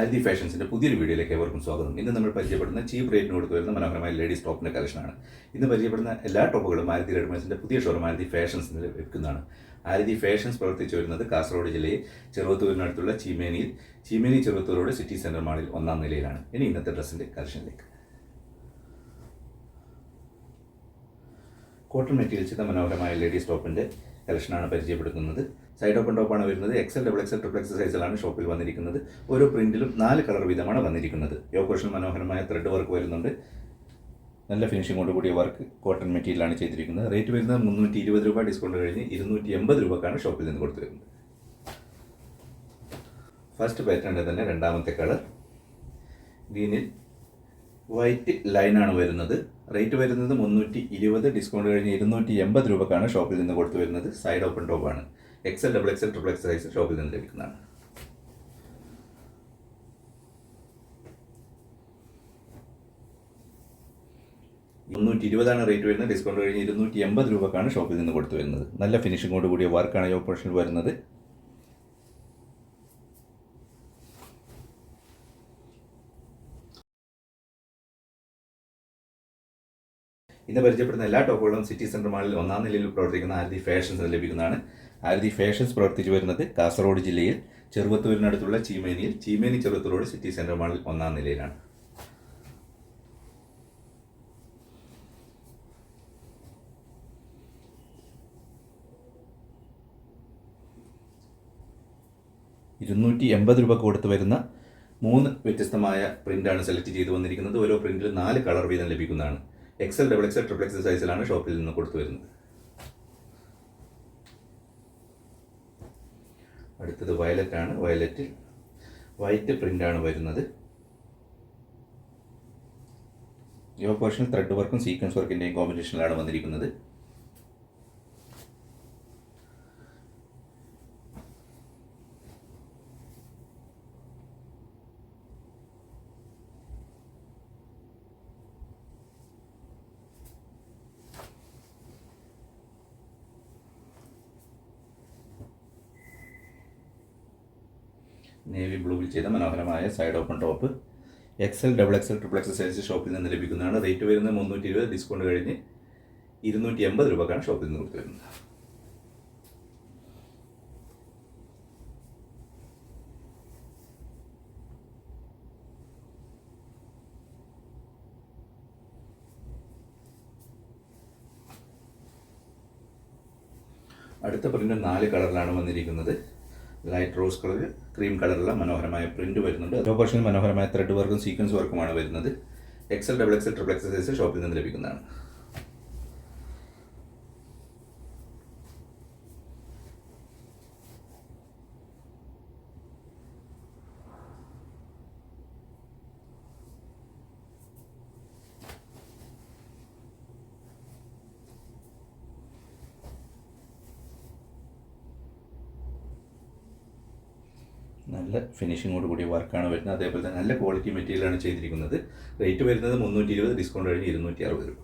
ആൽദി ഫാഷൻസിന്റെ പുതിയൊരു വീഡിയോയിലേക്ക് ഏവർക്കും സ്വാഗതം. ഇന്ന് നമ്മൾ പരിചയപ്പെടുന്ന ചീപ്പ് റേറ്റിന് കൊടുത്തു വരുന്ന മനോഹരമായ ലേഡീസ് ടോപ്പിന്റെ കളക്ഷനാണ്. ഇന്ന് പരിചയപ്പെടുന്ന എല്ലാ ടോപ്പുകളും ആരതി റെഡ്മേഴ്സിന്റെ പുതിയ ഷോറും ആരതി ഫാഷൻസ് വിൽക്കുന്നതാണ് ആരതി ഫാഷൻസ് പ്രവർത്തിച്ചു വരുന്നത് കാസർഗോഡ് ജില്ലയിൽ ചെറുവത്തൂരിനടുത്തുള്ള ചീമേനിയിൽ. ചീമേനി ചെറുവത്തൂരോട് സിറ്റി സെന്റർ മാളിൽ ഒന്നാം നിലയിലാണ്. ഇനി ഇന്നത്തെ ഡ്രസ്സിന്റെ കളക്ഷനിലേക്ക്. കോട്ടൺ മെറ്റീരിയൽ ചെയ്ത മനോഹരമായ ലേഡീസ് ടോപ്പിന്റെ കളക്ഷനാണ് പരിചയപ്പെടുത്തുന്നത് സൈഡ് ഓപ്പൺ ടോപ്പാണ് വരുന്നത്. XL double XL triple XL സൈസിലാണ് ഷോപ്പിൽ വന്നിരിക്കുന്നത്. ഓരോ പ്രിന്റിലും നാല് കളർ വീതമാണ് വന്നിരിക്കുന്നത്. യോക്കോഷൻ മനോഹരമായ ത്രെഡ് വർക്ക് വരുന്നുണ്ട്. നല്ല ഫിനിഷിങ്ങോട് കൂടിയ വർക്ക് കോട്ടൺ മെറ്റീരിയലാണ് ചെയ്തിരിക്കുന്നത്. റേറ്റ് വരുന്നത് മുന്നൂറ്റി ഇരുപത് രൂപ. ഡിസ്കൗണ്ട് കഴിഞ്ഞ് ഇരുന്നൂറ്റി എൺപത് രൂപക്കാണ് ഷോപ്പിൽ നിന്ന് കൊടുത്തു വരുന്നത് ഫസ്റ്റ് പാറ്റേണിന്റെ തന്നെ രണ്ടാമത്തെ കളർ ഗ്രീനിൽ വൈറ്റ് ലൈനാണ് വരുന്നത്. റേറ്റ് വരുന്നത് മുന്നൂറ്റി ഇരുപത് ഡിസ്കൗണ്ട് കഴിഞ്ഞ് ഇരുന്നൂറ്റി എൺപത് രൂപക്കാണ് ഷോപ്പിൽ നിന്ന് കൊടുത്തു വരുന്നത്. സൈഡ് ഓപ്പൺ ടോപ്പാണ് XL double XL triple X size ഷോപ്പിൽ നിന്ന് ലഭിക്കുന്നതാണ്. മുന്നൂറ്റി ഇരുപതാണ് റേറ്റ് വരുന്നത്. ഡിസ്കൗണ്ട് കഴിഞ്ഞ് ഇരുന്നൂറ്റി എൺപത് രൂപക്കാണ് ഷോപ്പിൽ നിന്ന് കൊടുത്തു വരുന്നത്. നല്ല ഫിനിഷിംഗോട് കൂടിയ വർക്കാണ് ഈ ഓപ്പറേഷനിൽ വരുന്നത്. ഇന്ന് പരിചയപ്പെടുന്ന എല്ലാ ടോപ്പുകളും സിറ്റി സെന്റർ മാളിൽ ഒന്നാം നിലയിൽ പ്രവർത്തിക്കുന്ന ആരതി ഫാഷൻസ് ലഭിക്കുന്നതാണ്. ആരതി ഫാഷൻസ് പ്രവർത്തിച്ചു വരുന്നത് കാസർഗോഡ് ജില്ലയിൽ ചെറുവത്തൂരിനടുത്തുള്ള ചീമേനിയിൽ. ചീമേനി ചെറുവത്തൂരോട് സിറ്റി സെന്റർ മാളിൽ ഒന്നാം നിലയിലാണ്. ഇരുന്നൂറ്റി എൺപത് രൂപ കൊടുത്ത് വരുന്ന മൂന്ന് വ്യത്യസ്തമായ പ്രിന്റാണ് സെലക്ട് ചെയ്തു വന്നിരിക്കുന്നത്. ഓരോ പ്രിന്റിലും നാല് കളർ വീതം ലഭിക്കുന്നതാണ്. XL double XL triple XL സൈസിലാണ് ഷോപ്പിൽ നിന്ന് കൊടുത്തു വരുന്നത്. അടുത്തത് വയലറ്റ് ആണ്. വയലറ്റിൽ വൈറ്റ് പ്രിന്റ് ആണ് വരുന്നത്. യോ പോർഷൻ ത്രെഡ് വർക്കും സീക്വൻസ് വർക്കിന്റെയും കോമ്പിനേഷനിലാണ് വന്നിരിക്കുന്നത്. നേവി ബ്ലൂവിൽ ചെയ്ത മനോഹരമായ side open top XL double XL triple XL size ഷോപ്പിൽ നിന്ന് ലഭിക്കുന്നതാണ്. റേറ്റ് വരുന്നത് മുന്നൂറ്റി ഇരുപത് ഡിസ്കൗണ്ട് കഴിഞ്ഞ് ഇരുന്നൂറ്റി എൺപത് രൂപക്കാണ് ഷോപ്പിൽ നിന്ന് കൊടുത്തു വരുന്നത് അടുത്ത പ്രിന്റ് നാല് കളറിലാണ് വന്നിരിക്കുന്നത്. ലൈറ്റ് റോസ് കളർ ക്രീം കളറുള്ള മനോഹരമായ പ്രിന്റ് വരുന്നുണ്ട്. ഓരോ പോർഷനിൽ മനോഹരമായ ത്രെഡ് വർക്കും സീക്വൻസ് വർക്കുമാണ് വരുന്നത്. XL double XL triple XL size ഷോപ്പിൽ നിന്ന് ലഭിക്കുന്നതാണ്. നല്ല ഫിനിഷിങ്ങോട് കൂടിയ വർക്കാണ് വരുന്നത്. അതേപോലെ തന്നെ നല്ല ക്വാളിറ്റി മെറ്റീരിയലാണ് ചെയ്തിരിക്കുന്നത്. റേറ്റ് വരുന്നത് മുന്നൂറ്റി ഇരുപത് ഡിസ്കൗണ്ട് കഴിഞ്ഞ് ഇരുന്നൂറ്റി അറുപത് രൂപ.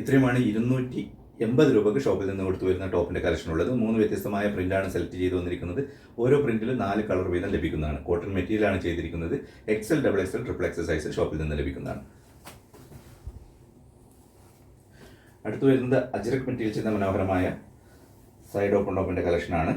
ഇത്രയുമാണ് ഇരുന്നൂറ്റി എൺപത് രൂപയ്ക്ക് ഷോപ്പിൽ നിന്ന് കൊടുത്തു വരുന്ന ടോപ്പിന്റെ കളക്ഷൻ ഉള്ളത് മൂന്ന് വ്യത്യസ്തമായ പ്രിന്റാണ് സെലക്ട് ചെയ്ത് വന്നിരിക്കുന്നത്. ഓരോ പ്രിന്റിലും നാല് കളർ വീതം ലഭിക്കുന്നതാണ്. കോട്ടൺ മെറ്റീരിയലാണ് ചെയ്തിരിക്കുന്നത്. XL double XL triple XL size ഷോപ്പിൽ നിന്ന് ലഭിക്കുന്നതാണ്. അടുത്തു വരുന്നത് അജ്രക് മെറ്റീരിയൽ ചെയ്യുന്ന മനോഹരമായ സൈഡ് ഓപ്പൺ ടോപ്പിന്റെ കളക്ഷനാണ്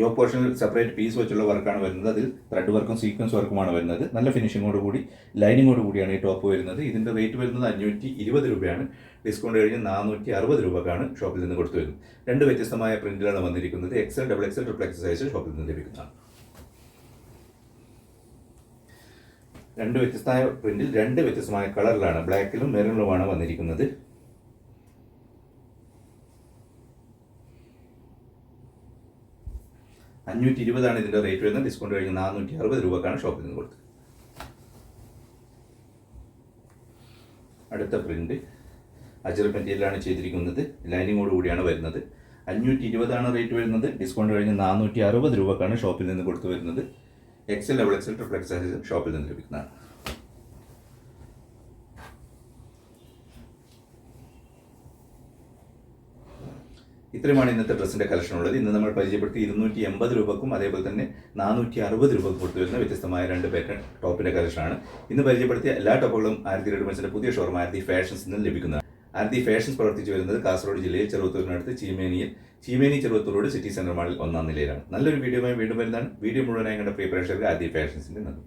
യോ പോർഷനിൽ സെപ്പറേറ്റ് പീസ് വെച്ചുള്ള വർക്കാണ് വരുന്നത്. അതിൽ ത്രെഡ് വർക്കും സീക്വൻസ് വർക്കുമാണ് വരുന്നത്. നല്ല ഫിനിഷിങ്ങോട് കൂടി ലൈനിങ്ങോട് കൂടിയാണ് ഈ ടോപ്പ് വരുന്നത്. ഇതിന്റെ റേറ്റ് വരുന്നത് അഞ്ഞൂറ്റി ഇരുപത് രൂപയാണ്. ഡിസ്കൗണ്ട് കഴിഞ്ഞ് നാനൂറ്റി അറുപത് രൂപക്കാണ് ഷോപ്പിൽ നിന്ന് കൊടുത്തു വരുന്നത്. രണ്ട് വ്യത്യസ്തമായ പ്രിന്റുകളാണ് വന്നിരിക്കുന്നത്. XL double XL triple XL size ഷോപ്പിൽ നിന്ന് ലഭിക്കുന്നതാണ്. രണ്ട് വ്യത്യസ്തമായ പ്രിന്റിൽ രണ്ട് വ്യത്യസ്തമായ കളറിലാണ് ബ്ലാക്കിലും മെറൂണിലുമാണ് വന്നിരിക്കുന്നത്. അഞ്ഞൂറ്റി ഇരുപതാണ് ഇതിന്റെ റേറ്റ് വരുന്നത്. ഡിസ്കൗണ്ട് കഴിഞ്ഞ് നാനൂറ്റി അറുപത് രൂപക്കാണ് ഷോപ്പിൽ നിന്ന് കൊടുത്തത്. അടുത്ത പ്രിന്റ് അജർ മെറ്റീരിയലാണ് ചെയ്തിരിക്കുന്നത്. ലൈനിങ്ങോട് കൂടിയാണ് വരുന്നത്. അഞ്ഞൂറ്റി ഇരുപതാണ് റേറ്റ് വരുന്നത്. ഡിസ്കൗണ്ട് കഴിഞ്ഞ് നാനൂറ്റി അറുപത് രൂപക്കാണ് ഷോപ്പിൽ നിന്ന് കൊടുത്തു വരുന്നത്. XL double XL triple XL size ഷോപ്പിൽ നിന്ന് ലഭിക്കുന്നതാണ്. ഇത്രയുമാണ് ഇന്നത്തെ ഡ്രസ്സിന്റെ കളക്ഷൻ ഉള്ളത്. ഇന്ന് നമ്മൾ പരിചയപ്പെടുത്തി ഇരുന്നൂറ്റി എൺപത് രൂപക്കും അതേപോലെ തന്നെ നാനൂറ്റി അറുപത് രൂപക്കും കൊടുത്തു വരുന്ന വ്യത്യസ്തമായ രണ്ട് പാറ്റേൺ ടോപ്പിന്റെ കളക്ഷനാണ് ഇന്ന് പരിചയപ്പെടുത്തിയ എല്ലാ ടോപ്പുകളും ആരതി റെഡിമെൻസിന്റെ പുതിയ ഷോറും ആരതി ഫാഷൻസിൽ നിന്ന് ലഭിക്കുന്നതാണ്. ആരതി ഫാഷൻസ് പ്രവർത്തിച്ചു വരുന്നത് കാസർഗോഡ് ജില്ലയിൽ ചെറുവത്തൂരിനടുത്ത് ചീമേനിയിൽ. ചീമേനി ചെറുവത്തൂർ സിറ്റി സെന്റർ മാളിൽ ഒന്നാം നിലയിലാണ്. നല്ലൊരു വീഡിയോയുമായി വീണ്ടും വരുന്നതാണ്. വീഡിയോ മുഴുവനായി കണ്ട പ്രിയ പ്രേക്ഷകർക്ക് ആരതി നന്ദി.